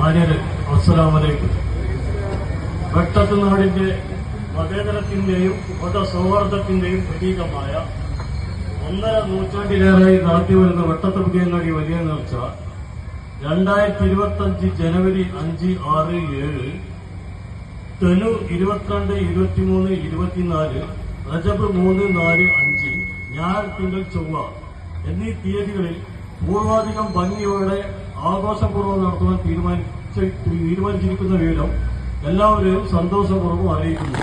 മാന്യരെ അസ്സലാമലൈക്കും വെട്ടത്ത് നാടിന്റെ മതേതരത്തിന്റെയും മത സൗഹാർദ്ദത്തിന്റെയും പ്രതീകമായ ഒന്നര നൂറ്റാണ്ടിലേറെയായി നടത്തി വരുന്ന വെട്ടത്ത് പുതിയങ്ങാടി വലിയ നേർച്ച രണ്ടായിരത്തി ഇരുപത്തഞ്ച് ജനുവരി അഞ്ച് ആറ് ഏഴ് തെനു ഇരുപത്തിരണ്ട് ഇരുപത്തിമൂന്ന് ഇരുപത്തിനാല് റജബ് മൂന്ന് നാല് അഞ്ച് ഞായർ തിങ്കൾ ചൊവ്വ എന്നീ തീയതികളിൽ പൂർവാധികം ഭംഗിയോടെ ആഘോഷപൂർവം നടത്തുവാൻ തീരുമാനിച്ച തീരുമാനിച്ചിരിക്കുന്ന വിവരം എല്ലാവരെയും സന്തോഷപൂർവം അറിയിക്കുന്നു